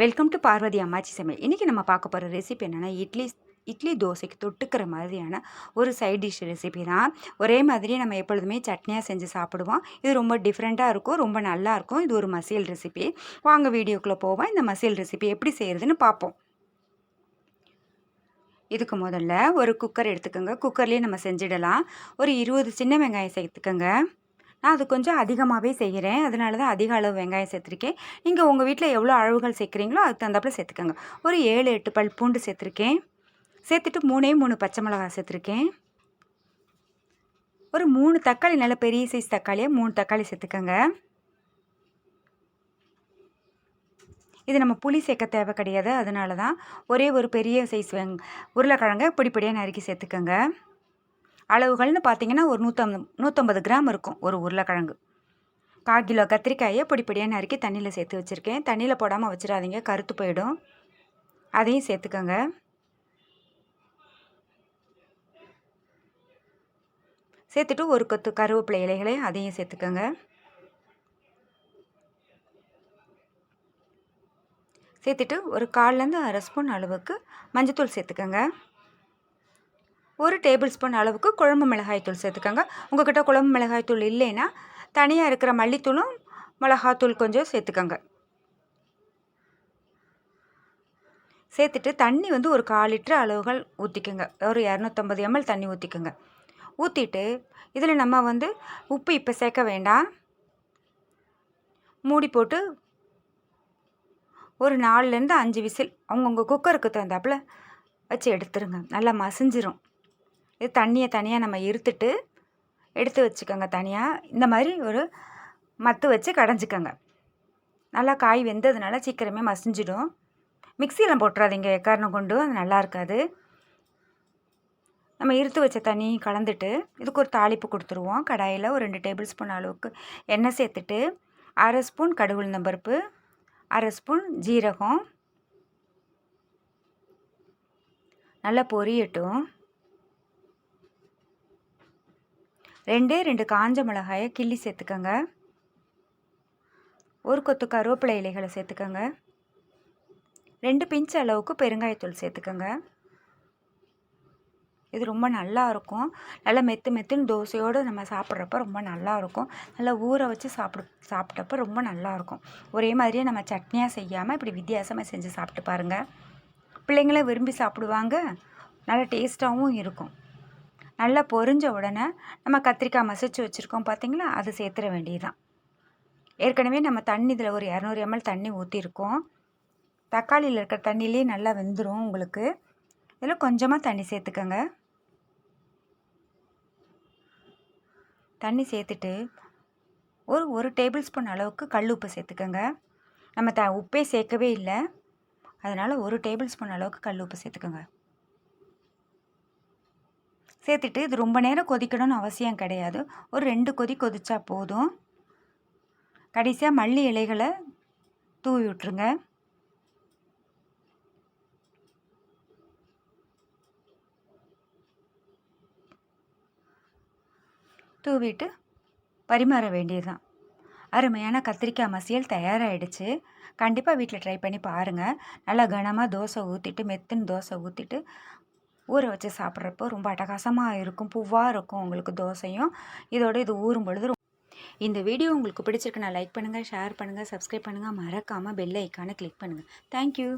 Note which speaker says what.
Speaker 1: Welcome to Parvati அம்மாச்சி சமையல் இன்றைக்கி நம்ம பார்க்க போகிற ரெசிபி என்னென்னா இட்லி இட்லி தோசைக்கு தொட்டுக்கிற மாதிரியான ஒரு சைட் டிஷ் ரெசிபி தான். ஒரே மாதிரி நம்ம எப்பொழுதுமே சட்னியாக செஞ்சு சாப்பிடுவோம். இது ரொம்ப டிஃப்ரெண்ட்டாக இருக்கும் ரொம்ப நல்லா இருக்கும். இது ஒரு மசியல் ரெசிபி வாங்க வீடியோக்குள்ளே போவோம். இந்த மசியல் ரெசிபி எப்படி செய்கிறதுன்னு பார்ப்போம். இதுக்கு முதல்ல ஒரு குக்கர் எடுத்துக்கோங்க. குக்கர்லேயே நம்ம செஞ்சிடலாம். ஒரு இருபது சின்ன வெங்காயம் சேர்த்துக்கோங்க. நான் அது கொஞ்சம் அதிகமாகவே செய்கிறேன் அதனால தான் அதிக அளவு வெங்காயம் சேர்த்துருக்கேன். நீங்கள் உங்கள் வீட்டில் எவ்வளோ அளவுகள் சேர்க்குறீங்களோ அதுக்கு தகுந்தாப்புல சேர்த்துக்கோங்க. ஒரு ஏழு எட்டு பல் பூண்டு சேர்த்துருக்கேன். சேர்த்துட்டு மூணே மூணு பச்சை மிளகாய் சேர்த்துருக்கேன். ஒரு மூணு தக்காளி நல்ல பெரிய சைஸ் தக்காளியை மூணு தக்காளி சேர்த்துக்கோங்க. இது நம்ம புளி சேர்க்க தேவை கிடையாது. அதனால தான் ஒரே ஒரு பெரிய சைஸ் வெங் உருளைக்கிழங்க பிடிப்படியாக நறுக்கி சேர்த்துக்கோங்க. அளவுகள்னு பார்த்தீங்கன்னா ஒரு நூற்றம் நூற்றம்பது கிராம் இருக்கும் ஒரு உருளைக்கிழங்கு. கால் கிலோ கத்திரிக்காயை பொடிப்படியாக நறுக்கி தண்ணியில் சேர்த்து வச்சுருக்கேன். தண்ணியில் போடாமல் வச்சிடாதீங்க கருத்து போயிடும். அதையும் சேர்த்துக்கோங்க. சேர்த்துட்டு ஒரு கொத்து கருவேப்பிலை இலைகளை அதையும் சேர்த்துக்கோங்க. சேர்த்துட்டு ஒரு கால்லேருந்து அரை ஸ்பூன் அளவுக்கு மஞ்சத்தூள் சேர்த்துக்கோங்க. ஒரு டேபிள் ஸ்பூன் அளவுக்கு குழம்பு மிளகாய்த்தூள் சேர்த்துக்கோங்க. உங்கள்கிட்ட குழம்பு மிளகாய்த்தூள் இல்லைன்னா தனியாக இருக்கிற மல்லித்தூளும் மிளகாத்தூள் கொஞ்சம் சேர்த்துக்கோங்க. சேர்த்துட்டு தண்ணி வந்து ஒரு கால் லிட்டர் அளவுகள் ஊற்றிக்கோங்க ஒரு இரநூத்தம்பது எம்எல் தண்ணி ஊற்றிக்கோங்க ஊற்றிட்டு இதில் நம்ம வந்து உப்பு இப்போ சேர்க்க வேண்டாம். மூடி போட்டு ஒரு நாலுலேருந்து அஞ்சு விசில் அவங்கவுங்க குக்கருக்கு தகுந்தாப்புல வச்சு எடுத்துருங்க. நல்லா மசிஞ்சிரும். இது தண்ணியை தனியாக நம்ம இருத்துட்டு எடுத்து வச்சுக்கோங்க தனியாக இந்த மாதிரி ஒரு மத்து வச்சு கடைஞ்சிக்கோங்க. நல்லா காய் வெந்ததுனால சீக்கிரமே மசிஞ்சிடும். மிக்சியில் போட்டுறாதீங்க. எக்காரணம் கொண்டு அது நல்லா இருக்காது. நம்ம இருத்து வச்ச தண்ணி கலந்துட்டு இதுக்கு ஒரு தாளிப்பு கொடுத்துருவோம். கடாயில் ஒரு ரெண்டு டேபிள் ஸ்பூன் அளவுக்கு எண்ணெய் சேர்த்துட்டு அரை ஸ்பூன் கடுகு பருப்பு அரை ஸ்பூன் ஜீரகம். நல்லா பொரியட்டும். ரெண்டே ரெண்டு காஞ்ச மிளகாயை கிள்ளி சேர்த்துக்கோங்க. ஒரு கொத்து கருவேப்பிலை இலைகளை சேர்த்துக்கோங்க. ரெண்டு பிஞ்சு அளவுக்கு பெருங்காயத்தூள் சேர்த்துக்கோங்க. இது ரொம்ப நல்லா இருக்கும். நல்லா மெத்து மெத்துன்னு தோசையோடு நம்ம சாப்பிட்றப்ப ரொம்ப நல்லா இருக்கும். நல்லா ஊற வச்சு சாப்பிடு சாப்பிட்டப்ப ரொம்ப நல்லாயிருக்கும் ஒரே மாதிரியே நம்ம சட்னியாக செய்யாமல் இப்படி வித்தியாசமாக செஞ்சு சாப்பிட்டு பாருங்கள் பிள்ளைங்களே விரும்பி சாப்பிடுவாங்க. நல்லா டேஸ்ட்டாகவும் இருக்கும். நல்லா பொரிஞ்ச உடனே நம்ம கத்திரிக்காய் மசிச்சு வச்சுருக்கோம் பார்த்திங்களா அது சேர்த்துற வேண்டியதுதான். ஏற்கனவே நம்ம தண்ணி இதில் ஒரு இரநூறு எம்எல் தண்ணி ஊற்றிருக்கோம் தக்காளியில் இருக்கிற தண்ணியிலே நல்லா வெந்துடும் உங்களுக்கு. இதில் கொஞ்சமாக தண்ணி சேர்த்துக்கோங்க. தண்ணி சேர்த்துட்டு ஒரு ஒரு டேபிள் ஸ்பூன் அளவுக்கு கல் உப்பு சேர்த்துக்கோங்க. நம்ம த உப்பே சேர்க்கவே இல்லை. அதனால் ஒரு டேபிள் ஸ்பூன் அளவுக்கு கல் உப்பு சேர்த்துக்கோங்க. சேர்த்துட்டு இது ரொம்ப நேரம் கொதிக்கணும்னு அவசியம் கிடையாது. ஒரு ரெண்டு கொதி கொதிச்சா போதும். கடைசியாக மல்லி இலைகளை தூவி விட்ருங்க தூவிட்டு பரிமாற வேண்டியதுதான். அருமையான கத்திரிக்காய் மசியல் தயாராகிடுச்சு கண்டிப்பாக வீட்டில் ட்ரை பண்ணி பாருங்கள் நல்லா கனமாக தோசை ஊற்றிட்டு மெத்துன்னு தோசை ஊற்றிட்டு ஊற வச்சு சாப்பிட்றப்போ ரொம்ப அட்டகாசமாக இருக்கும் பூவாக இருக்கும் உங்களுக்கு தோசையும். இதோட இது ஊறும் பொழுது இந்த வீடியோ உங்களுக்கு பிடிச்சிருக்கு நான் லைக் பண்ணுங்கள் ஷேர் பண்ணுங்கள் சப்ஸ்கிரைப் பண்ணுங்கள் மறக்காமல் பெல் ஐக்கானை கிளிக் பண்ணுங்கள் தேங்க்யூ